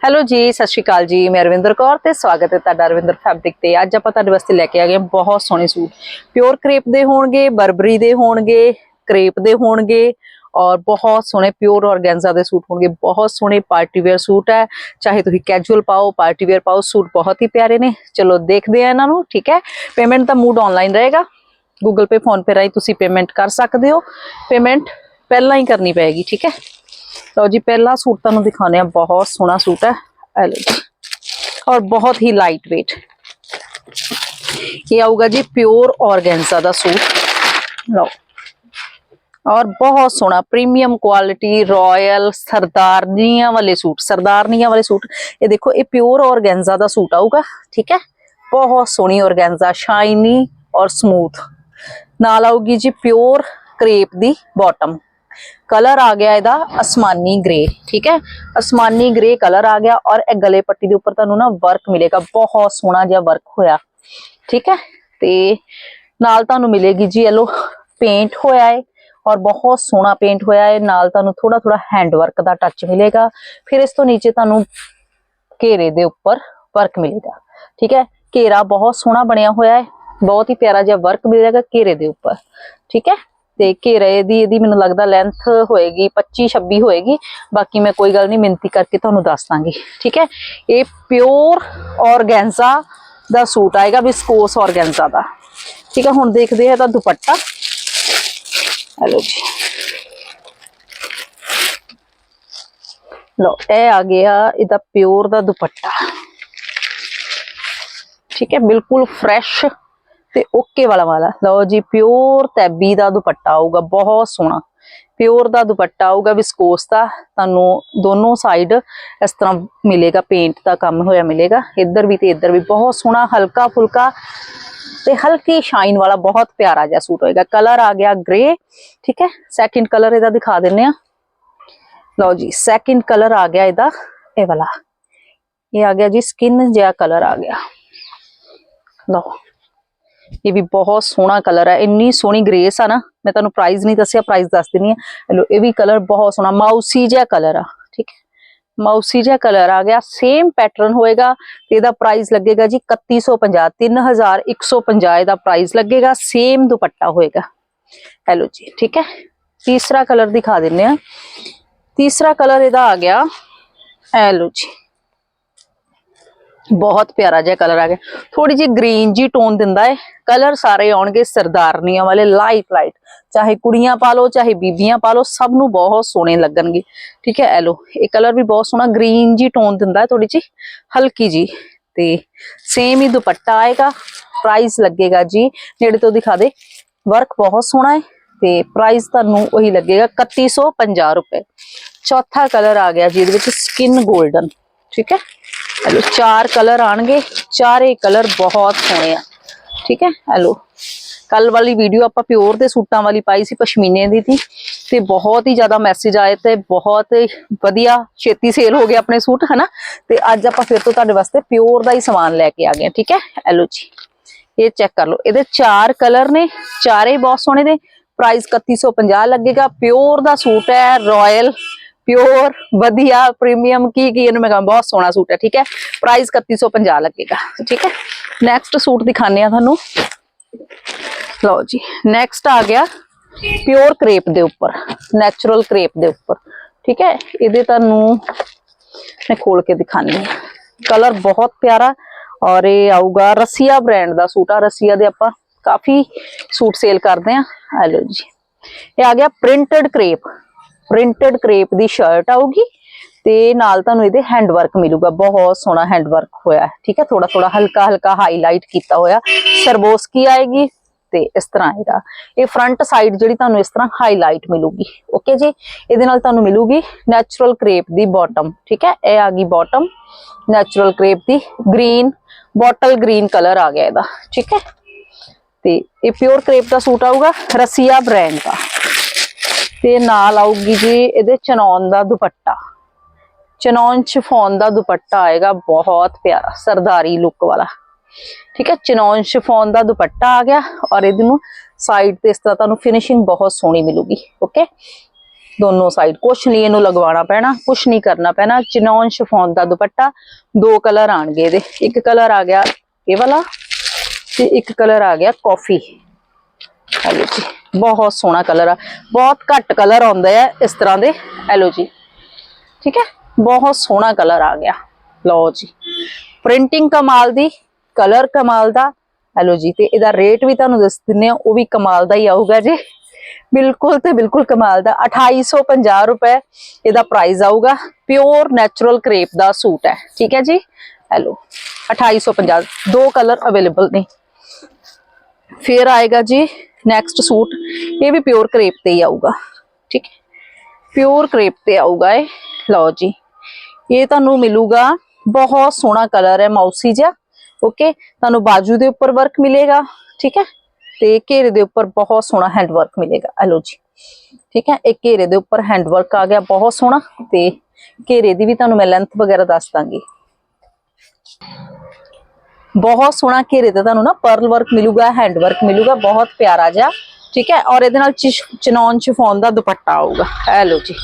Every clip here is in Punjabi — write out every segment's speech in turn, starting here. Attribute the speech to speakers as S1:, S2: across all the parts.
S1: ਹੈਲੋ ਜੀ ਸਤਿ ਸ਼੍ਰੀ ਅਕਾਲ ਜੀ ਮੈਂ ਰਵਿੰਦਰ ਕੌਰ ਤੇ ਸਵਾਗਤ ਹੈ ਤੁਹਾਡਾ ਰਵਿੰਦਰ ਫੈਬਰਿਕ ਤੇ ਅੱਜ ਆਪਾਂ ਤੁਹਾਡੇ ਵਾਸਤੇ ਲੈ ਕੇ ਆ ਗਏ ਹਾਂ ਬਹੁਤ ਸੋਹਣੇ ਸੂਟ ਪਿਓਰ ਕ੍ਰੇਪ ਦੇ ਹੋਣਗੇ ਬਰਬਰੀ ਦੇ ਹੋਣਗੇ ਕ੍ਰੇਪ ਦੇ ਹੋਣਗੇ ਔਰ ਬਹੁਤ ਸੋਹਣੇ ਪਿਓਰ ਔਰਗੈਂਜ਼ਾ ਦੇ ਸੂਟ ਹੋਣਗੇ ਬਹੁਤ ਸੋਹਣੇ ਪਾਰਟੀ ਵੇਅਰ ਸੂਟ ਹੈ ਚਾਹੇ ਤੁਸੀਂ ਕੈਜੂਅਲ ਪਾਓ ਪਾਰਟੀ ਵੇਅਰ ਪਾਓ ਸੂਟ ਬਹੁਤ ਹੀ ਪਿਆਰੇ ਨੇ ਚਲੋ ਦੇਖਦੇ ਆ ਇਹਨਾਂ ਨੂੰ ਠੀਕ ਹੈ ਪੇਮੈਂਟ ਦਾ ਮੂਡ ਆਨਲਾਈਨ ਰਹੇਗਾ ਗੂਗਲ ਪੇ ਫੋਨ ਪੇ ਰਾਹੀਂ ਤੁਸੀਂ ਪੇਮੈਂਟ ਕਰ ਸਕਦੇ ਹੋ ਪੇਮੈਂਟ ਪਹਿਲਾਂ ਹੀ ਕਰਨੀ ਪਏਗੀ ਠੀਕ ਹੈ ਲਓ ਜੀ, ਪਹਿਲਾ ਸੂਟ ਤੁਹਾਨੂੰ ਦਿਖਾਉਂਦੇ ਆ ਬਹੁਤ ਸੋਹਣਾ ਸੂਟ ਹੈ। ਇਹ ਲਓ ਜੀ। ਔਰ ਬਹੁਤ ਹੀ ਲਾਈਟ weight ਇਹ ਆਊਗਾ ਜੀ ਪਿਓਰ ਔਰਗੈਂਜ਼ਾ ਦਾ ਸੂਟ। ਲਓ। ਔਰ ਬਹੁਤ ਸੋਹਣਾ ਪ੍ਰੀਮੀਅਮ ਕੁਆਲਿਟੀ ਰਾਇਲ ਸਰਦਾਰਨੀਆਂ ਵਾਲੇ ਸੂਟ। ਸਰਦਾਰਨੀਆਂ ਵਾਲੇ ਸੂਟ। ਇਹ ਦੇਖੋ, ਇਹ ਪਿਓਰ ਔਰਗੈਂਜ਼ਾ ਦਾ ਸੂਟ ਆਊਗਾ, ਠੀਕ ਹੈ? ਬਹੁਤ ਸੋਹਣੀ ਔਰਗੈਂਜ਼ਾ ਸ਼ਾਈਨੀ ਔਰ ਸਮੂਥ ਨਾਲ ਆਊਗੀ ਜੀ ਪਿਓਰ ਕ੍ਰੇਪ ਦੀ ਬਾਟਮ ਕਲਰ ਆ ਗਿਆ ਇਹਦਾ ਅਸਮਾਨੀ ਗ੍ਰੇ ਠੀਕ ਹੈ? ਅਸਮਾਨੀ ਗ੍ਰੇ ਕਲਰ ਆ ਗਿਆ ਔਰ ਇਹ ਗਲੇ ਪੱਟੀ ਦੇ ਉੱਪਰ ਤੁਹਾਨੂੰ ਨਾ ਵਰਕ ਮਿਲੇਗਾ, ਬਹੁਤ ਸੋਹਣਾ ਜਿਹਾ ਵਰਕ ਹੋਇਆ, ਠੀਕ ਹੈ? ਤੇ ਨਾਲ ਤੁਹਾਨੂੰ ਮਿਲੇਗੀ ਜੀ ਯੈਲੋ ਪੇਂਟ ਹੋਇਆ ਹੈ ਔਰ ਬਹੁਤ ਸੋਹਣਾ ਪੇਂਟ ਹੋਇਆ ਹੈ ਨਾਲ ਤੁਹਾਨੂੰ ਥੋੜਾ ਥੋੜਾ ਹੈਂਡ ਵਰਕ ਦਾ ਟੱਚ ਮਿਲੇਗਾ, ਫਿਰ ਇਸ ਤੋਂ ਨੀਚੇ ਤੁਹਾਨੂੰ ਘੇਰੇ ਦੇ ਉੱਪਰ ਵਰਕ ਮਿਲੇਗਾ, ਠੀਕ ਹੈ? ਘੇਰਾ ਬਹੁਤ ਸੋਹਣਾ ਬਣਿਆ ਹੋਇਆ ਹੈ ਬਹੁਤ ਹੀ ਪਿਆਰਾ ਜਿਹਾ ਵਰਕ ਮਿਲੇਗਾ ਘੇਰੇ ਦੇ ਉੱਪਰ, ਠੀਕ ਹੈ? ਤੇ ਘੇਰੇ ਦੀ, ਇਹਦੀ ਮੈਨੂੰ ਲੱਗਦਾ ਲੈਂਥ ਹੋਏਗੀ 25 26 ਹੋਏਗੀ। ਬਾਕੀ ਮੈਂ ਕੋਈ ਗੱਲ ਨਹੀਂ ਮਿੰਤੀ ਕਰਕੇ ਤੁਹਾਨੂੰ ਦੱਸ ਦਾਂਗੀ। ਠੀਕ ਹੈ? ਇਹ ਪਿਓਰ ਔਰਗੈਂਜ਼ਾ ਦਾ ਸੂਟ ਆਏਗਾ ਵਿਸਕੋਸ ਔਰਗੈਂਜ਼ਾ ਦਾ। ਠੀਕ ਹੈ? ਹੁਣ ਦੇਖਦੇ ਹਾਂ ਇਹਦਾ ਦੁਪੱਟਾ। ਹੈਲੋ ਜੀ। ਲਓ, ਇਹ ਆ ਗਿਆ ਇਹਦਾ ਪਿਓਰ ਦਾ ਦੁਪੱਟਾ। ਠੀਕ ਹੈ? ਬਿਲਕੁਲ ਫਰੈਸ਼ ਤੇ ਓਕੇ ਵਾਲਾ ਵਾਲਾ ਲਓ ਜੀ ਪਿਓਰ ਤੈਬੀ ਦਾ ਦੁਪੱਟਾ ਆਊਗਾ, ਬਹੁਤ ਸੋਹਣਾ। ਪਿਓਰ ਦਾ ਦੁਪੱਟਾ ਆਊਗਾ ਵਿਸਕੋਸ ਦਾ, ਤੁਹਾਨੂੰ ਦੋਨੋਂ ਸਾਈਡ ਇਸ ਤਰ੍ਹਾਂ ਮਿਲੇਗਾ ਪੇਂਟ ਦਾ ਕੰਮ ਹੋਇਆ ਮਿਲੇਗਾ। ਇੱਧਰ ਵੀ ਤੇ ਇੱਧਰ ਵੀ ਬਹੁਤ ਸੋਹਣਾ ਹਲਕਾ ਫੁਲਕਾ ਤੇ ਹਲਕੀ ਸ਼ਾਈਨ ਵਾਲਾ ਬਹੁਤ ਪਿਆਰਾ ਜਿਹਾ ਸੂਟ ਹੋਏਗਾ। ਕਲਰ ਆ ਗਿਆ ਗ੍ਰੇ ਠੀਕ ਹੈ? ਸੈਕਿੰਡ ਕਲਰ ਇਹਦਾ ਦਿਖਾ ਦਿੰਨੇ ਆ। ਲਓ ਜੀ ਸੈਕਿੰਡ ਕਲਰ ਆ ਗਿਆ ਇਹਦਾ, ਇਹ ਵਾਲਾ। ਇਹ ਆ ਗਿਆ ਜੀ ਸਕਿਨ ਜਿਹਾ ਕਲਰ ਆ ਗਿਆ। ਲਓ। ਇਹ ਵੀ ਬਹੁਤ ਸੋਹਣਾ ਕਲਰ ਹੈ, ਇੰਨੀ ਸੋਹਣੀ ਗ੍ਰੇਸ ਆ ਨਾ, ਮੈਂ ਤੁਹਾਨੂੰ ਪ੍ਰਾਈਸ ਨਹੀਂ ਦੱਸਿਆ ਪ੍ਰਾਈਸ ਦੱਸ ਦਿੰਨੀ ਆ ਲੋ ਇਹ ਵੀ ਕਲਰ ਬਹੁਤ ਸੋਹਣਾ, ਮਾਊਸੀ ਜਿਹਾ ਕਲਰ ਆ, ਠੀਕ ਹੈ। ਮਾਊਸੀ ਜਿਹਾ ਕਲਰ ਆ ਗਿਆ ਸੇਮ ਪੈਟਰਨ ਹੋਏਗਾ ਤੇ ਇਹਦਾ ਪ੍ਰਾਈਸ ਲੱਗੇਗਾ ਜੀ 3150 3150 ਇਹਦਾ ਪ੍ਰਾਈਸ ਲੱਗੇਗਾ ਸੇਮ ਦੁਪੱਟਾ ਹੋਏਗਾ। ਹੈਲੋ ਜੀ, ਠੀਕ ਹੈ। ਤੀਸਰਾ ਕਲਰ ਦਿਖਾ ਦਿੰਨੇ ਆ ਤੀਸਰਾ ਕਲਰ ਇਹਦਾ ਆ ਗਿਆ ਹੈਲੋ ਜੀ। ਬਹੁਤ ਪਿਆਰਾ ਜਿਹਾ ਕਲਰ ਆ ਗਿਆ। ਥੋੜੀ ਜਿਹੀ ਗ੍ਰੀਨ ਜੀ ਟੋਨ ਦਿੰਦਾ ਹੈ ਕਲਰ ਸਾਰੇ ਆਉਣਗੇ ਸਰਦਾਰਨੀਆਂ ਵਾਲੇ ਲਾਈਟ ਲਾਈਟ ਚਾਹੇ ਕੁੜੀਆਂ ਪਾ ਲਓ, ਚਾਹੇ ਬੀਬੀਆਂ ਪਾ ਲਓ, ਸਭ ਨੂੰ ਬਹੁਤ ਸੋਹਣੇ ਲੱਗਣਗੇ। ਠੀਕ ਹੈ, ਇਹ ਲੋ ਇਹ ਕਲਰ ਵੀ ਬਹੁਤ ਸੋਹਣਾ ਗ੍ਰੀਨ ਜੀ ਟੋਨ ਦਿੰਦਾ ਹੈ ਥੋੜੀ ਜੀ ਹਲਕੀ ਜੀ ਤੇ ਸੇਮ ਹੀ ਦੁਪੱਟਾ ਆਏਗਾ ਪ੍ਰਾਈਸ ਲੱਗੇਗਾ ਜੀ। ਨੇੜੇ ਤੋਂ ਦਿਖਾ ਦੇ ਵਰਕ ਬਹੁਤ ਸੋਹਣਾ ਹੈ ਤੇ ਪ੍ਰਾਈਸ ਤੁਹਾਨੂੰ ਉਹੀ ਲੱਗੇਗਾ 3150 ਰੁਪਏ। ਚੌਥਾ ਕਲਰ ਆ ਗਿਆ ਜਿਹਦੇ ਵਿੱਚ ਸਕਿਨ 골ਡਨ ਠੀਕ ਹੈ। ਹੈਲੋ, ਚਾਰ ਕਲਰ ਆਣਗੇ। ਚਾਰੇ ਕਲਰ ਬਹੁਤ ਸੋਹਣੇ ਆ। ਠੀਕ ਹੈ? ਹੈਲੋ। ਕੱਲ ਵਾਲੀ ਵੀਡੀਓ ਆਪਾਂ ਪਿਓਰ ਦੇ ਸੂਟਾਂ ਵਾਲੀ ਪਾਈ ਸੀ, ਪਸ਼ਮੀਨੇ ਦੀ ਸੀ ਤੇ ਬਹੁਤ ਹੀ ਜ਼ਿਆਦਾ ਮੈਸੇਜ ਆਏ ਤੇ ਬਹੁਤ ਵਧੀਆ ਛੇਤੀ ਸੇਲ ਹੋ ਗਏ ਆਪਣੇ ਸੂਟ, ਹਨਾ? ਤੇ ਅੱਜ ਆਪਾਂ ਫਿਰ ਤੋਂ ਤੁਹਾਡੇ ਵਾਸਤੇ ਪਿਓਰ ਦਾ ਹੀ ਸਮਾਨ ਲੈ ਕੇ ਆ ਗਏ ਠੀਕ ਹੈ? ਹੈਲੋ ਜੀ। ਇਹ ਚੈੱਕ ਕਰ ਲਓ। ਇਹਦੇ ਚਾਰ ਕਲਰ ਨੇ, ਚਾਰੇ ਬਹੁਤ ਸੋਹਣੇ ਨੇ। ਪ੍ਰਾਈਸ 3150 ਲੱਗੇਗਾ। ਪਿਓਰ ਦਾ ਸੂਟ ਹੈ ਰਾਇਲ ਪਿਓਰ ਵਧੀਆ ਪ੍ਰੀਮੀਅਮ ਕੀ ਕੀ ਇਹਨੂੰ ਮੈਂ ਕਹਾਂ ਬਹੁਤ ਸੋਹਣਾ ਸੂਟ ਹੈ ਠੀਕ ਹੈ ਪ੍ਰਾਈਸ 3150 ਲੱਗੇਗਾ ਠੀਕ ਹੈ ਨੈਕਸਟ ਸੂਟ ਦਿਖਾਣੇ ਆ ਤੁਹਾਨੂੰ ਲਓ ਜੀ ਨੈਕਸਟ ਆ ਗਿਆ ਪਿਓਰ ਕ੍ਰੇਪ ਦੇ ਉੱਪਰ ਨੈਚੁਰਲ ਕ੍ਰੇਪ ਦੇ ਉੱਪਰ ਠੀਕ ਹੈ ਇਹਦੇ ਤੁਹਾਨੂੰ ਮੈਂ ਖੋਲ ਕੇ ਦਿਖਾਣੀ ਹਾਂ ਕਲਰ ਬਹੁਤ ਪਿਆਰਾ ਔਰ ਇਹ ਆਊਗਾ ਰਸੀਆ ਬ੍ਰਾਂਡ ਦਾ ਸੂਟ ਆ ਰਸੀਆ ਦੇ ਆਪਾਂ ਕਾਫੀ ਸੂਟ ਸੇਲ ਕਰਦੇ ਆ ਆ ਲਓ ਜੀ ਇਹ ਆ ਗਿਆ ਪ੍ਰਿੰਟਡ ਕ੍ਰੇਪ ਪ੍ਰਿੰਟਡ ਕ੍ਰੇਪ ਦੀ ਸ਼ਰਟ ਆਊਗੀ ਤੇ ਨਾਲ ਤੁਹਾਨੂੰ ਇਹਦੇ ਹੈਂਡ ਵਰਕ ਮਿਲੂਗਾ। ਬਹੁਤ ਸੋਹਣਾ ਹੈਂਡ ਵਰਕ ਹੋਇਆ ਠੀਕ ਹੈ? ਥੋੜਾ ਥੋੜਾ ਹਲਕਾ ਹਲਕਾ ਹਾਈਲਾਈਟ ਕੀਤਾ ਹੋਇਆ। ਸਰਬੋਸਕੀ ਆਏਗੀ? ਤੇ ਇਸ ਤਰ੍ਹਾਂ ਇਹਦਾ। ਇਹ ਫਰੰਟ ਸਾਈਡ ਜਿਹੜੀ ਤੁਹਾਨੂੰ ਇਸ ਤਰ੍ਹਾਂ ਹਾਈਲਾਈਟ ਮਿਲੂਗੀ। ਓਕੇ ਜੀ? ਇਹਦੇ ਨਾਲ ਤੁਹਾਨੂੰ ਮਿਲੂਗੀ ਨੈਚੁਰਲ ਕ੍ਰੇਪ ਦੀ ਬਾਟਮ ਠੀਕ ਹੈ? ਇਹ ਆ ਗਈ ਬਾਟਮ ਨੈਚੁਰਲ ਕ੍ਰੇਪ ਦੀ ਗ੍ਰੀਨ ਬੋਟਲ ਗ੍ਰੀਨ ਕਲਰ ਆ ਗਿਆ ਇਹਦਾ, ਠੀਕ ਹੈ? ਤੇ ਇਹ ਪਿਓਰ ਕ੍ਰੇਪ ਦਾ ਸੂਟ ਆਊਗਾ, ਰਸੀਆ ਬ੍ਰਾਂਡ ਦਾ। ਤੇ ਨਾਲ ਆਊਗੀ ਜੀ ਇਹਦੇ ਚਨੌਨ ਦਾ ਦੁਪੱਟਾ। ਚਨੌਨ ਸ਼ਿਫੋਨ ਦਾ ਦੁਪੱਟਾ ਆਏਗਾ, ਬਹੁਤ ਪਿਆਰਾ, ਸਰਦਾਰੀ ਲੁੱਕ ਵਾਲਾ। ਠੀਕ ਹੈ ਚਨੌਨ ਸ਼ਿਫੋਨ ਦਾ ਦੁਪੱਟਾ ਆ ਗਿਆ ਔਰ ਇਹਦੇ ਨੂੰ ਸਾਈਡ ਤੇ ਇਸ ਤਰ੍ਹਾਂ ਤੁਹਾਨੂੰ ਫਿਨਿਸ਼ਿੰਗ ਬਹੁਤ ਸੋਹਣੀ ਮਿਲੂਗੀ ਓਕੇ ਦੋਨੋਂ ਸਾਈਡ ਕੁਛ ਨਹੀਂ ਇਹਨੂੰ ਲਗਵਾਉਣਾ ਪੈਣਾ, ਕੁਛ ਨਹੀਂ ਕਰਨਾ ਪੈਣਾ ਚਿਨੌਨ ਸ਼ਿਫੋਨ ਦਾ ਦੁਪੱਟਾ, ਦੋ ਕਲਰ ਆਣਗੇ ਇਹਦੇ। ਇੱਕ ਕਲਰ ਆ ਗਿਆ ਇਹ ਵਾਲਾ ਤੇ ਇੱਕ ਕਲਰ ਆ ਗਿਆ ਕਾਫੀ ਹਾਂਜੀ ਜੀ। ਬਹੁਤ ਸੋਹਣਾ ਕਲਰ ਆ। ਬਹੁਤ ਘੱਟ ਕਲਰ ਆਉਂਦੇ ਆ ਇਸ ਤਰ੍ਹਾਂ ਦੇ। ਐਲੋ ਜੀ। ਠੀਕ ਹੈ? ਬਹੁਤ ਸੋਹਣਾ ਕਲਰ ਆ ਗਿਆ। ਲਓ ਜੀ। ਪ੍ਰਿੰਟਿੰਗ ਕਮਾਲ ਦੀ ਕਲਰ ਕਮਾਲ ਦਾ। ਹੈਲੋ ਜੀ, ਤੇ ਇਹਦਾ ਰੇਟ ਵੀ ਤੁਹਾਨੂੰ ਦੱਸ ਦਿੰਨੇ ਆ ਉਹ ਵੀ ਕਮਾਲ ਦਾ ਹੀ ਆਊਗਾ ਜੀ। ਬਿਲਕੁਲ ਤੇ ਬਿਲਕੁਲ ਕਮਾਲ ਦਾ। 2850 ਰੁਪਏ ਇਹਦਾ ਪ੍ਰਾਈਸ ਆਊਗਾ। ਪਿਓਰ ਨੈਚੁਰਲ ਕਰੇਪ ਦਾ ਸੂਟ ਹੈ। ਠੀਕ ਹੈ ਜੀ? ਹੈਲੋ 2850 ਦੋ ਕਲਰ ਅਵੇਲੇਬਲ ਨੇ। ਫਿਰ ਆਏਗਾ ਜੀ। ਨੈਕਸਟ ਸੂਟ ਇਹ ਵੀ ਪਿਓਰ ਕਰੇਪ ਤੇ ਹੀ ਆਊਗਾ, ਠੀਕ ਹੈ? ਪਿਓਰ ਕਰੇਪ ਤੇ ਆਊਗਾ ਇਹ, ਲਓ ਜੀ। ਇਹ ਤੁਹਾਨੂੰ ਮਿਲੂਗਾ, ਬਹੁਤ ਸੋਹਣਾ ਕਲਰ ਹੈ ਮਾਊਸੀ ਜਿਹਾ ਓਕੇ ਤੁਹਾਨੂੰ ਬਾਜੂ ਦੇ ਉੱਪਰ ਵਰਕ ਮਿਲੇਗਾ, ਠੀਕ ਹੈ? ਤੇ ਘੇਰੇ ਦੇ ਉੱਪਰ ਬਹੁਤ ਸੋਹਣਾ ਹੈਂਡ ਵਰਕ ਮਿਲੇਗਾ ਇਹ ਲਓ ਜੀ। ਠੀਕ ਹੈ? ਇਹ ਘੇਰੇ ਦੇ ਉੱਪਰ ਹੈਂਡ ਵਰਕ ਆ ਗਿਆ, ਬਹੁਤ ਸੋਹਣਾ, ਤੇ ਘੇਰੇ ਦੀ ਵੀ ਤੁਹਾਨੂੰ ਮੈਂ ਲੈਂਥ ਵਗੈਰਾ ਦੱਸ ਦਾਂਗੀ। ਬਹੁਤ ਸੋਹਣਾ ਘੇਰੇ ਤੇ ਤੁਹਾਨੂੰ ਨਾ ਪਰਲ ਵਰਕ ਮਿਲੂਗਾ ਹੈਂਡ ਵਰਕ ਮਿਲੂਗਾ, ਬਹੁਤ ਪਿਆਰਾ ਜਿਹਾ, ਠੀਕ ਹੈ? ਔਰ ਇਹਦੇ ਨਾਲ ਚਿਸ਼- ਚਨੌਨ ਸ਼ਿਫੋਨ ਦਾ ਦੁਪੱਟਾ ਆਊਗਾ। ਇਹ ਲਓ ਜੀ।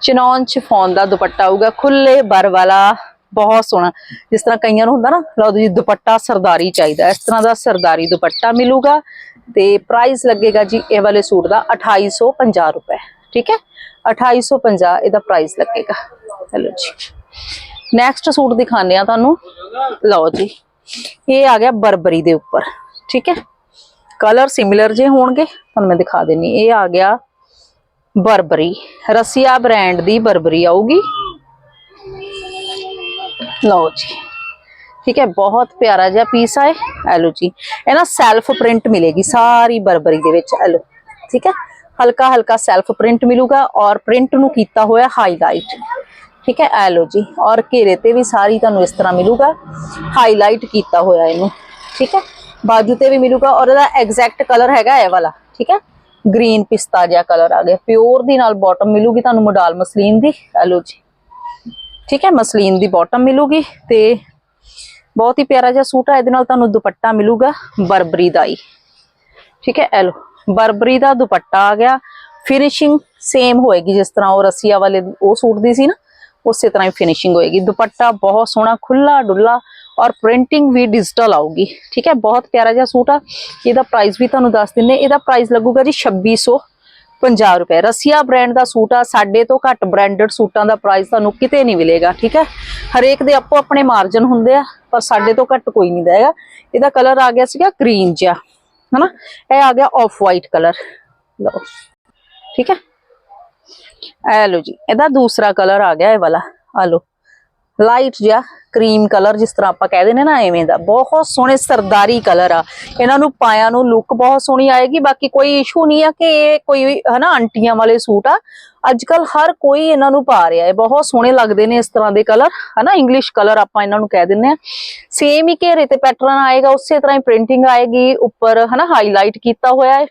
S1: ਚਨੌਨ ਸ਼ਿਫੋਨ ਦਾ ਦੁਪੱਟਾ ਆਊਗਾ ਖੁੱਲੇ ਬਰ ਵਾਲਾ, ਬਹੁਤ ਸੋਹਣਾ। ਜਿਸ ਤਰ੍ਹਾਂ ਕਈਆਂ ਨੂੰ ਹੁੰਦਾ ਨਾ, ਲਓ ਜੀ, ਦੁਪੱਟਾ ਸਰਦਾਰੀ ਚਾਹੀਦਾ। ਇਸ ਤਰ੍ਹਾਂ ਦਾ ਸਰਦਾਰੀ ਦੁਪੱਟਾ ਮਿਲੂਗਾ ਤੇ ਪ੍ਰਾਈਸ ਲੱਗੇਗਾ ਜੀ ਇਹ ਵਾਲੇ ਸੂਟ ਦਾ 2850 ਰੁਪਏ। ਠੀਕ ਹੈ? 2850 ਇਹਦਾ ਪ੍ਰਾਈਸ ਲੱਗੇਗਾ। ਚਲੋ ਜੀ। ਨੈਕਸਟ ਸੂਟ ਦਿਖਾਉਂਦੇ ਆ ਤੁਹਾਨੂੰ। ਲਓ ਜੀ, ਇਹ ਆ ਗਿਆ ਬਰਬਰੀ ਦੇ ਉੱਪਰ, ਠੀਕ ਹੈ? ਕਲਰ ਸਿਮਿਲਰ ਜੇ ਹੋਣਗੇ, ਤੁਹਾਨੂੰ ਮੈਂ ਦਿਖਾ ਦੇਣੀ ਇਹ ਆ ਗਿਆ ਬਰਬਰੀ, ਰਸੀਆ ਬ੍ਰਾਂਡ ਦੀ ਬਰਬਰੀ ਆਊਗੀ। ਲਓ ਜੀ, ਠੀਕ ਹੈ, ਬਹੁਤ ਪਿਆਰਾ ਜਿਹਾ ਪੀਸ ਆ ਇਹ। ਐਲੋ ਜੀ ਇਹ ਨਾ ਸੈਲਫ ਪ੍ਰਿੰਟ ਮਿਲੇਗੀ, ਸਾਰੀ ਬਰਬਰੀ ਦੇ ਵਿੱਚ ਐਲੋ ਠੀਕ ਹੈ? ਹਲਕਾ ਹਲਕਾ ਸੈਲਫ ਪ੍ਰਿੰਟ ਮਿਲੂਗਾ ਔਰ ਪ੍ਰਿੰਟ ਨੂੰ ਕੀਤਾ ਹੋਇਆ ਹਾਈਲਾਈਟ ਠੀਕ ਹੈ? ਐਲੋ ਜੀ। ਔਰ ਘੇਰੇ ਤੇ ਵੀ ਸਾਰੀ ਤੁਹਾਨੂੰ ਇਸ ਤਰ੍ਹਾਂ ਮਿਲੂਗਾ। ਹਾਈਲਾਈਟ ਕੀਤਾ ਹੋਇਆ ਇਹਨੂੰ। ਠੀਕ ਹੈ? ਬਾਜੂ ਤੇ ਵੀ ਮਿਲੂਗਾ ਔਰ ਇਹਦਾ ਐਗਜ਼ੈਕਟ ਕਲਰ ਹੈਗਾ ਇਹ ਵਾਲਾ। ਠੀਕ ਹੈ? ਗ੍ਰੀਨ ਪਿਸਤਾ ਜਿਹਾ ਕਲਰ ਆ ਗਿਆ। ਪਿਓਰ ਦੀ ਨਾਲ ਬਾਟਮ ਮਿਲੂਗੀ ਤੁਹਾਨੂੰ ਮੋਡਲ ਮਸਲੀਨ ਦੀ। ਐਲੋ ਜੀ। ਠੀਕ ਹੈ? ਮਸਲੀਨ ਦੀ ਬਾਟਮ ਮਿਲੂਗੀ ਤੇ ਬਹੁਤ ਹੀ ਪਿਆਰਾ ਜਿਹਾ ਸੂਟ ਆ। ਇਹਦੇ ਨਾਲ ਤੁਹਾਨੂੰ ਦੁਪੱਟਾ ਮਿਲੂਗਾ ਬਰਬਰੀ ਦਾ ਹੀ। ਠੀਕ ਹੈ? ਇਹ ਲਓ। ਬਰਬਰੀ ਦਾ ਦੁਪੱਟਾ ਆ ਗਿਆ। ਫਿਨਿਸ਼ਿੰਗ ਸੇਮ ਹੋਏਗੀ ਜਿਸ ਤਰ੍ਹਾਂ ਉਹ ਰਸੀਆ ਵਾਲੇ ਉਹ ਸੂਟ ਦੀ ਸੀ ਨਾ? ਉਸੇ ਤਰ੍ਹਾਂ ਹੀ ਫਿਨਿਸ਼ਿੰਗ ਹੋਏਗੀ। ਦੁਪੱਟਾ ਬਹੁਤ ਸੋਹਣਾ ਖੁੱਲਾ ਡੁੱਲਾ ਔਰ ਪ੍ਰਿੰਟਿੰਗ ਵੀ ਡਿਜੀਟਲ ਆਊਗੀ। ਠੀਕ ਹੈ, ਬਹੁਤ ਪਿਆਰਾ ਜਿਹਾ ਸੂਟ ਆ। ਇਹਦਾ ਪ੍ਰਾਈਸ ਵੀ ਤੁਹਾਨੂੰ ਦੱਸ ਦਿੰਨੇ। ਇਹਦਾ ਪ੍ਰਾਈਸ ਲੱਗੂਗਾ ਜੀ 2650 ਰੁਪਏ। ਰਸੀਆ ਬ੍ਰਾਂਡ ਦਾ ਸੂਟ ਆ। ਸਾਡੇ ਤੋਂ ਘੱਟ ਬ੍ਰਾਂਡਡ ਸੂਟਾਂ ਦਾ ਪ੍ਰਾਈਸ ਤੁਹਾਨੂੰ ਕਿਤੇ ਨਹੀਂ ਮਿਲੇਗਾ। ਠੀਕ ਹੈ, ਹਰੇਕ ਦੇ ਆਪੋ ਆਪਣੇ ਮਾਰਜਨ ਹੁੰਦੇ ਆ, ਪਰ ਸਾਡੇ ਤੋਂ ਘੱਟ ਕੋਈ ਨਹੀਂ ਦੇਗਾ। ਇਹਦਾ ਕਲਰ ਆ ਗਿਆ ਸੀਗਾ ਗ੍ਰੀਨ ਜਿਹਾ। ਹਨਾ? ਇਹ ਆ ਗਿਆ ਆਫ ਵਾਈਟ ਕਲਰ ਲਓ। ਠੀਕ ਹੈ ਇਹ ਲਓ ਜੀ, ਇਹਦਾ ਦੂਸਰਾ ਕਲਰ ਆ ਗਿਆ ਇਹ ਵਾਲਾ। ਆ ਲਓ ਲਾਈਟ ਜਿਹਾ ਕਰੀਮ ਕਲਰ ਜਿਸ ਤਰ੍ਹਾਂ ਆਪਾਂ ਕਹਿ ਦਿੰਦੇ ਨਾ, ਐਵੇਂ ਦਾ। ਬਹੁਤ ਸੋਹਣੇ ਸਰਦਾਰੀ ਕਲਰ ਆ। ਇਹਨਾਂ ਨੂੰ ਪਾਇਆ ਨੂੰ ਲੁੱਕ ਬਹੁਤ ਸੋਹਣੀ ਆਏਗੀ। ਬਾਕੀ ਕੋਈ ਇਸ਼ੂ ਨਹੀਂ ਆ ਕਿ ਇਹ ਕੋਈ ਹਨਾ, ਆਂਟੀਆਂ ਵਾਲੇ ਸੂਟ ਆ। ਅੱਜ ਕੱਲ ਹਰ ਕੋਈ ਇਹਨਾਂ ਨੂੰ ਪਾ ਰਿਹਾ ਹੈ। ਬਹੁਤ ਸੋਹਣੇ ਲੱਗਦੇ ਨੇ ਇਸ ਤਰ੍ਹਾਂ ਦੇ ਕਲਰ ਹਨਾ ਇੰਗਲਿਸ਼ ਕਲਰ ਆਪਾਂ ਇਹਨਾਂ ਨੂੰ ਕਹਿ ਦਿੰਦੇ ਆ। ਸੇਮ ਹੀ ਘੇਰੇ ਤੇ ਪੈਟਰਨ ਆਏਗਾ, ਉਸੇ ਤਰ੍ਹਾਂ ਹੀ ਪ੍ਰਿੰਟਿੰਗ ਆਏਗੀ। ਉੱਪਰ, ਹਨਾ ਹਾਈਲਾਈਟ ਕੀਤਾ ਹੋਇਆ ਹੈ।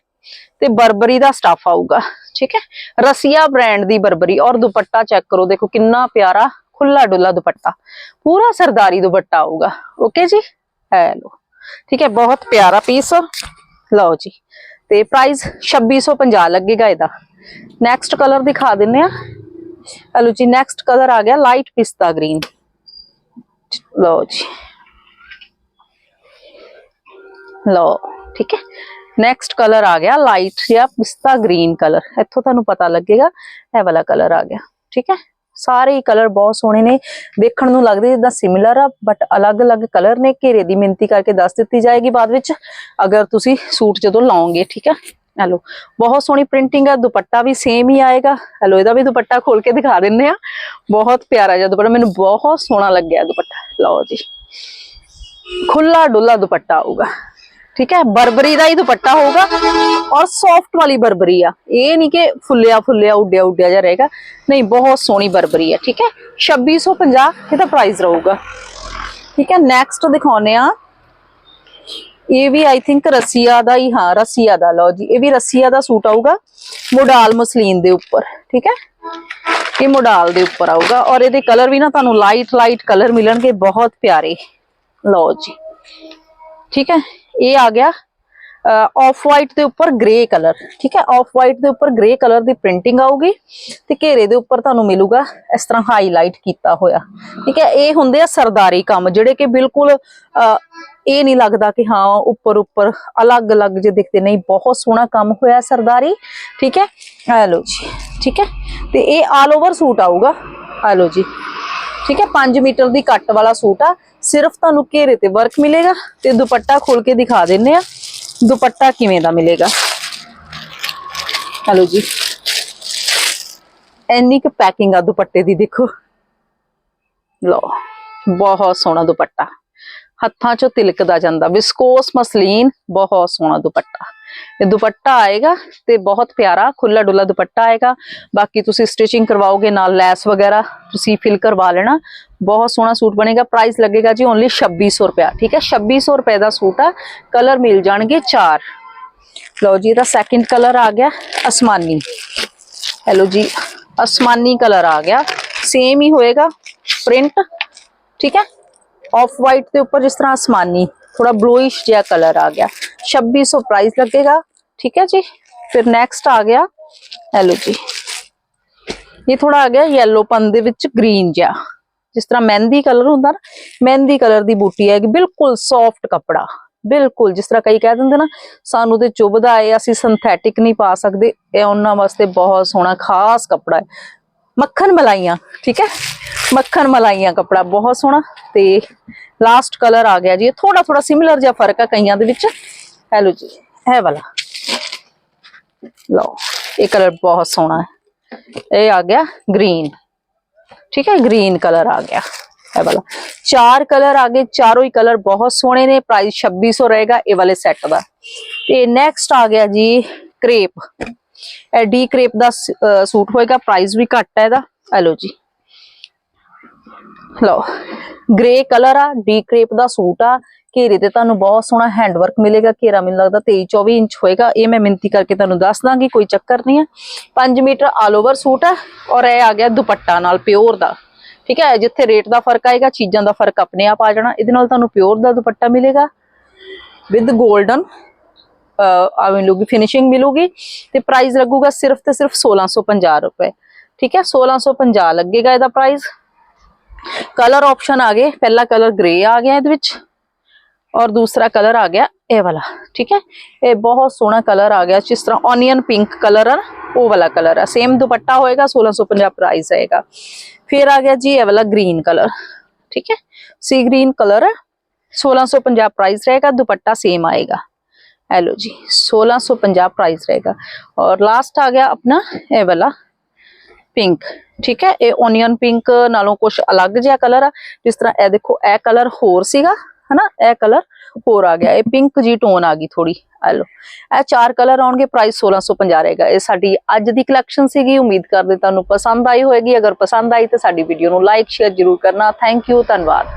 S1: ਤੇ ਬਰਬਰੀ ਦਾ ਸਟਫ ਆਊਗਾ, ਠੀਕ ਹੈ? ਰਸੀਆ ਬ੍ਰਾਂਡ ਦੀ ਬਰਬਰੀ, ਔਰ ਦੁਪੱਟਾ ਚੈੱਕ ਕਰੋ, ਦੇਖੋ ਕਿੰਨਾ ਪਿਆਰਾ ਖੁੱਲਾ ਡੁੱਲਾ ਦੁਪੱਟਾ। ਪੂਰਾ ਸਰਦਾਰੀ ਦੁਪੱਟਾ ਆਊਗਾ ਓਕੇ ਜੀ? ਹੈ ਲੋ ਠੀਕ ਹੈ, ਬਹੁਤ ਪਿਆਰਾ ਪੀਸ ਲਓ ਜੀ। ਤੇ ਪ੍ਰਾਈਸ 2650 ਲੱਗੇਗਾ ਇਹਦਾ। ਨੈਕਸਟ ਕਲਰ ਦਿਖਾ ਦਿੰਨੇ ਆ ਹਲੋ ਜੀ ਨੈਕਸਟ ਕਲਰ ਆ ਗਿਆ ਲਾਈਟ ਪਿਸਤਾ ਗ੍ਰੀਨ ਲਓ ਜੀ। ਲਓ, ਠੀਕ ਹੈ? ਨੈਕਸਟ ਕਲਰ ਆ ਗਿਆ ਲਾਈਟ ਜਾਂ ਪਿਸਤਾ ਗ੍ਰੀਨ ਕਲਰ ਇੱਥੋਂ ਤੁਹਾਨੂੰ ਪਤਾ ਲੱਗੇਗਾ, ਇਹ ਵਾਲਾ ਕਲਰ ਆ ਗਿਆ। ਠੀਕ ਹੈ? ਸਾਰੇ ਹੀ ਕਲਰ ਬਹੁਤ ਸੋਹਣੇ ਨੇ। ਦੇਖਣ ਨੂੰ ਲੱਗਦੇ ਜਿੱਦਾਂ ਸਿਮਿਲਰ ਆ ਬਟ ਅਲੱਗ-ਅਲੱਗ ਕਲਰ ਨੇ। ਘੇਰੇ ਦੀ ਮਿੰਤੀ ਕਰਕੇ ਦੱਸ ਦਿੱਤੀ ਜਾਏਗੀ ਬਾਅਦ ਵਿੱਚ, ਅਗਰ ਤੁਸੀਂ ਸੂਟ ਜਦੋਂ ਲਾਓਗੇ, ਠੀਕ ਹੈ? ਹੈਲੋ, ਬਹੁਤ ਸੋਹਣੀ ਪ੍ਰਿੰਟਿੰਗ ਆ, ਦੁਪੱਟਾ ਵੀ ਸੇਮ ਹੀ ਆਏਗਾ। ਹੈਲੋ, ਇਹਦਾ ਵੀ ਦੁਪੱਟਾ ਖੋਲ ਕੇ ਦਿਖਾ ਦਿੰਨੇ ਆ ਬਹੁਤ ਪਿਆਰਾ ਜਿਹਾ ਦੁਪੱਟਾ, ਮੈਨੂੰ ਬਹੁਤ ਸੋਹਣਾ ਲੱਗਿਆ ਦੁਪੱਟਾ। ਲਓ ਜੀ। ਖੁੱਲਾ ਡੁੱਲਾ ਦੁਪੱਟਾ ਆਊਗਾ। ਠੀਕ ਹੈ? ਬਰਬਰੀ ਦਾ ਹੀ ਦੁਪੱਟਾ ਹੋਊਗਾ ਔਰ ਸੌਫਟ ਵਾਲੀ ਬਰਬਰੀ ਆ। ਇਹ ਨਹੀਂ ਕਿ ਫੁੱਲਿਆ ਫੁੱਲਿਆ, ਉੱਡਿਆ ਉੱਡਿਆ ਜਿਹਾ ਰਹੇਗਾ। ਨਹੀਂ, ਬਹੁਤ ਸੋਹਣੀ ਬਰਬਰੀ ਆ, ਠੀਕ ਹੈ? 2650 ਇਹਦਾ ਪ੍ਰਾਈਸ ਰਹੂਗਾ। ਠੀਕ ਹੈ? ਨੈਕਸਟ ਦਿਖਾਉਨੇ ਆ ਇਹ ਵੀ ਆਈ ਥਿੰਕ ਰਸੀਆ ਦਾ ਹੀ, ਹਾਂ, ਰਸੀਆ ਦਾ, ਲਓ ਜੀ। ਇਹ ਵੀ ਰਸੀਆ ਦਾ ਸੂਟ ਆਊਗਾ ਮੋਡਾਲ ਮਸਲੀਨ ਦੇ ਉੱਪਰ, ਠੀਕ ਹੈ? ਇਹ ਮੋਡਾਲ ਦੇ ਉੱਪਰ ਆਊਗਾ ਔਰ ਇਹਦੇ ਕਲਰ ਵੀ ਨਾ ਤੁਹਾਨੂੰ ਲਾਈਟ ਲਾਈਟ ਕਲਰ ਮਿਲਣਗੇ, ਬਹੁਤ ਪਿਆਰੇ। ਲਓ ਜੀ। ਠੀਕ ਹੈ? ਇਹ ਆ ਗਿਆ ਆਫ ਵਾਈਟ ਦੇ ਉੱਪਰ ਗ੍ਰੇ ਕਲਰ ਠੀਕ ਹੈ? ਆਫ ਵਾਈਟ ਦੇ ਉੱਪਰ ਗ੍ਰੇ ਕਲਰ ਦੀ ਪ੍ਰਿੰਟਿੰਗ ਆਊਗੀ ਤੇ ਘੇਰੇ ਦੇ ਉੱਪਰ ਤੁਹਾਨੂੰ ਮਿਲੂਗਾ ਇਸ ਤਰ੍ਹਾਂ ਹਾਈਲਾਈਟ ਕੀਤਾ ਹੋਇਆ, ਠੀਕ ਹੈ? ਇਹ ਹੁੰਦੇ ਆ ਸਰਦਾਰੀ ਕੰਮ, ਜਿਹੜੇ ਕਿ ਬਿਲਕੁਲ ਇਹ ਨਹੀਂ ਲੱਗਦਾ ਕਿ ਹਾਂ, ਉੱਪਰ ਉੱਪਰ ਅਲੱਗ-ਅਲੱਗ ਜੇ ਦਿਖਦੇ, ਨਹੀਂ, ਬਹੁਤ ਸੋਹਣਾ ਕੰਮ ਹੋਇਆ ਸਰਦਾਰੀ, ਠੀਕ ਹੈ? ਆ ਲਓ ਜੀ, ਠੀਕ ਹੈ? ਤੇ ਇਹ ਆਲ ਓਵਰ ਸੂਟ ਆਊਗਾ ਆ ਲਓ ਜੀ, ਠੀਕ ਹੈ? 5 ਮੀਟਰ ਦੀ ਕੱਟ ਵਾਲਾ ਸੂਟ ਆ ਸਿਰਫ ਤੁਹਾਨੂੰ ਘੇਰੇ ਤੇ ਵਰਕ ਮਿਲੇਗਾ ਤੇ ਦੁਪੱਟਾ ਖੋਲ ਕੇ ਦਿਖਾ ਦਿੰਨੇ ਆ। ਦੁਪੱਟਾ ਕਿਵੇਂ ਦਾ ਮਿਲੇਗਾ? ਹਲੋ ਜੀ। ਇੰਨੀ ਕੁ ਪੈਕਿੰਗ ਆ ਦੁਪੱਟੇ ਦੀ, ਦੇਖੋ। ਲਓ, ਬਹੁਤ ਸੋਹਣਾ ਦੁਪੱਟਾ। ਹੱਥਾਂ 'ਚੋਂ ਤਿਲਕਦਾ ਜਾਂਦਾ। ਵਿਸਕੋਸ ਮਸਲੀਨ, ਬਹੁਤ ਸੋਹਣਾ ਦੁਪੱਟਾ। ਇਹ ਦੁਪੱਟਾ ਆਏਗਾ ਤੇ ਬਹੁਤ ਪਿਆਰਾ ਖੁੱਲਾ ਡੁੱਲਾ ਦੁਪੱਟਾ ਆਏਗਾ। ਬਾਕੀ ਤੁਸੀਂ ਸਟਿਚਿੰਗ ਕਰਵਾਓਗੇ ਨਾਲ ਲੈਸ ਵਗੈਰਾ, ਤੁਸੀਂ ਫਿਲ ਕਰਵਾ ਲੈਣਾ। ਬਹੁਤ ਸੋਹਣਾ ਸੂਟ ਬਣੇਗਾ ਪ੍ਰਾਈਸ ਲੱਗੇਗਾ ਜੀ ਓਨਲੀ 2600 ਰੁਪਿਆ ਠੀਕ ਹੈ 2600 ਰੁਪਏ ਦਾ ਸੂਟ ਆ ਕਲਰ ਮਿਲ ਜਾਣਗੇ ਚਾਰ। ਲਓ ਜੀ, ਇਹਦਾ ਸੈਕਿੰਡ ਕਲਰ ਆ ਗਿਆ ਅਸਮਾਨੀ। ਹੈਲੋ ਜੀ, ਅਸਮਾਨੀ ਕਲਰ ਆ ਗਿਆ। ਸੇਮ ਹੀ ਹੋਏਗਾ ਪ੍ਰਿੰਟ ਠੀਕ ਹੈ? ਆਫ ਵਾਈਟ ਦੇ ਉੱਪਰ ਜਿਸ ਤਰ੍ਹਾਂ ਅਸਮਾਨੀ। ਥੋੜਾ ਬਲੂਇਸ਼ ਜਿਹਾ ਕਲਰ ਆ ਗਿਆ। 2600 ਪ੍ਰਾਈਸ ਲੱਗੇਗਾ, ਠੀਕ ਹੈ ਜੀ? ਫਿਰ ਨੈਕਸਟ ਆ ਗਿਆ ਹੈਲੋ ਜੀ। ਇਹ ਥੋੜਾ ਆ ਗਿਆ yellow ਪਨ ਦੇ ਵਿੱਚ ਗ੍ਰੀਨ ਜਿਹਾ। ਜਿਸ ਤਰ੍ਹਾਂ ਮਹਿੰਦੀ ਕਲਰ ਹੁੰਦਾ ਨਾ, ਮਹਿੰਦੀ ਕਲਰ ਦੀ ਬੂਟੀ ਹੈ ਬਿਲਕੁਲ ਸੌਫਟ ਕੱਪੜਾ, ਬਿਲਕੁਲ। ਜਿਸ ਤਰ੍ਹਾਂ ਕਈ ਕਹਿ ਦਿੰਦੇ ਨਾ, ਸਾਨੂੰ ਤੇ ਚੁਭਦਾ ਹੈ ਅਸੀਂ ਸਿੰਥੈਟਿਕ ਨਹੀਂ ਪਾ ਸਕਦੇ, ਇਹ ਉਹਨਾਂ ਵਾਸਤੇ ਬਹੁਤ ਸੋਹਣਾ ਖਾਸ ਕੱਪੜਾ ਹੈ। ਮੱਖਣ ਮਲਾਈਆਂ, ਠੀਕ ਹੈ? ਮੱਖਣ ਮਲਾਈਆਂ ਕਪੜਾ ਬਹੁਤ ਸੋਹਣਾ ਤੇ ਲਾਸਟ ਕਲਰ ਆ ਗਿਆ ਜੀ। ਇਹ ਥੋੜਾ ਥੋੜਾ ਸਿਮਿਲਰ ਜਿਹਾ ਫ਼ਰਕ ਹੈ ਕਈਆਂ ਦੇ ਵਿੱਚ। ਹੈਲੋ ਜੀ, ਇਹ ਵਾਲਾ। ਲਓ, ਇਹ ਕਲਰ ਬਹੁਤ ਸੋਹਣਾ ਹੈ। ਇਹ ਆ ਗਿਆ ਗ੍ਰੀਨ ਠੀਕ ਹੈ ਗ੍ਰੀਨ ਕਲਰ ਆ ਗਿਆ। ਇਹ ਵਾਲਾ। ਚਾਰ ਕਲਰ ਆ ਗਏ, ਚਾਰੋਂ ਹੀ ਕਲਰ ਬਹੁਤ ਸੋਹਣੇ ਨੇ। ਪ੍ਰਾਈਸ 2600 ਰਹੇਗਾ, ਇਹ ਵਾਲੇ ਸੈੱਟ ਦਾ। ਤੇ ਨੈਕਸਟ ਆ ਗਿਆ ਜੀ ਕ੍ਰੇਪ ਇਹ ਡੀ ਕ੍ਰੇਪ ਦਾ ਸੂਟ ਹੋਏਗਾ ਪ੍ਰਾਈਸ ਵੀ ਘੱਟ ਹੈ ਇਹਦਾ। ਇਹ ਜੀ। ਲਓ ਗ੍ਰੇ ਕਲਰ ਆ, ਡੀ ਕ੍ਰੇਪ ਦਾ ਸੂਟ ਆ। ਘੇਰੇ ਤੇ ਤੁਹਾਨੂੰ ਬਹੁਤ ਸੋਹਣਾ ਹੈਂਡਵਰਕ ਮਿਲੇਗਾ, ਘੇਰਾ ਮੈਨੂੰ ਲੱਗਦਾ 23 24 ਇੰਚ ਹੋਏਗਾ। ਇਹ ਮੈਂ ਮਿੰਤੀ ਕਰਕੇ ਤੁਹਾਨੂੰ ਦੱਸ ਦਾਂਗੀ, ਕੋਈ ਚੱਕਰ ਨਹੀਂ ਆ। 5 ਮੀਟਰ ਆਲ ਓਵਰ ਸੂਟ ਆ, ਔਰ ਇਹ ਆ ਗਿਆ ਦੁਪੱਟਾ ਨਾਲ ਪਿਓਰ ਦਾ। ਠੀਕ ਹੈ, ਜਿੱਥੇ ਰੇਟ ਦਾ ਫ਼ਰਕ ਆਏਗਾ, ਚੀਜ਼ਾਂ ਦਾ ਫ਼ਰਕ ਆਪਣੇ ਆਪ ਆ ਜਾਣਾ। ਇਹਦੇ ਨਾਲ ਤੁਹਾਨੂੰ ਪਿਓਰ ਦਾ ਦੁਪੱਟਾ ਮਿਲੇਗਾ ਵਿਦ 골ਡਨ ਆਵੇਂ ਲੋਗੀ ਫਿਨਿਸ਼ਿੰਗ ਮਿਲੂਗੀ ਤੇ ਪ੍ਰਾਈਸ ਲੱਗੂਗਾ ਸਿਰਫ ਤੇ ਸਿਰਫ 1650 ਰੁਪਏ ਠੀਕ ਹੈ 1650 ਲੱਗੇਗਾ ਇਹਦਾ ਪ੍ਰਾਈਸ ਕਲਰ ਆਪਸ਼ਨ ਆ ਗਏ ਪਹਿਲਾ ਕਲਰ ਗ੍ਰੇ ਆ ਗਿਆ ਇਹਦੇ ਵਿੱਚ ਔਰ ਦੂਸਰਾ ਕਲਰ ਆ ਗਿਆ ਇਹ ਵਾਲਾ ਠੀਕ ਹੈ ਇਹ ਬਹੁਤ ਸੋਹਣਾ ਕਲਰ ਆ ਗਿਆ ਜਿਸ ਤਰ੍ਹਾਂ ਓਨੀਅਨ ਪਿੰਕ ਕਲਰ ਆ ਨਾ, ਉਹ ਵਾਲਾ ਕਲਰ ਆ ਸੇਮ ਦੁਪੱਟਾ ਹੋਏਗਾ 1650 ਪ੍ਰਾਈਸ ਆਏਗਾ ਫਿਰ ਆ ਗਿਆ ਜੀ ਇਹ ਵਾਲਾ ਗ੍ਰੀਨ ਕਲਰ ਠੀਕ ਹੈ ਸੀ ਗ੍ਰੀਨ ਕਲਰ 1650 ਪ੍ਰਾਈਸ ਰਹੇਗਾ ਦੁਪੱਟਾ ਸੇਮ ਆਏਗਾ हेलो जी 1650 प्राइस रहेगा और लास्ट आ गया अपना ये वाला ਪਿੰਕ ਠੀਕ ਹੈ ਇਹ ਓਨੀਅਨ ਪਿੰਕ ਨਾਲੋਂ ਕੁਝ ਅਲੱਗ ਜਿਹਾ ਕਲਰ ਆ ਜਿਸ ਤਰ੍ਹਾਂ ਇਹ ਦੇਖੋ ਇਹ ਕਲਰ ਹੋਰ ਸੀਗਾ ਹਨਾ ਇਹ ਕਲਰ ਹੋਰ ਆ ਗਿਆ ਇਹ ਪਿੰਕ ਜੀ ਟੋਨ ਆ ਗਈ ਥੋੜੀ ਆ ਲੋ ਇਹ ਚਾਰ ਕਲਰ ਆਉਣਗੇ ਪ੍ਰਾਈਸ 1650 ਰਹੇਗਾ ਇਹ ਸਾਡੀ ਅੱਜ ਦੀ ਕਲੈਕਸ਼ਨ ਸੀਗੀ ਉਮੀਦ ਕਰਦੇ ਤੁਹਾਨੂੰ ਪਸੰਦ ਆਈ ਹੋਵੇਗੀ ਅਗਰ ਪਸੰਦ ਆਈ ਤਾਂ ਸਾਡੀ ਵੀਡੀਓ ਨੂੰ ਲਾਈਕ ਸ਼ੇਅਰ ਜਰੂਰ ਕਰਨਾ ਥੈਂਕ ਯੂ ਧੰਨਵਾਦ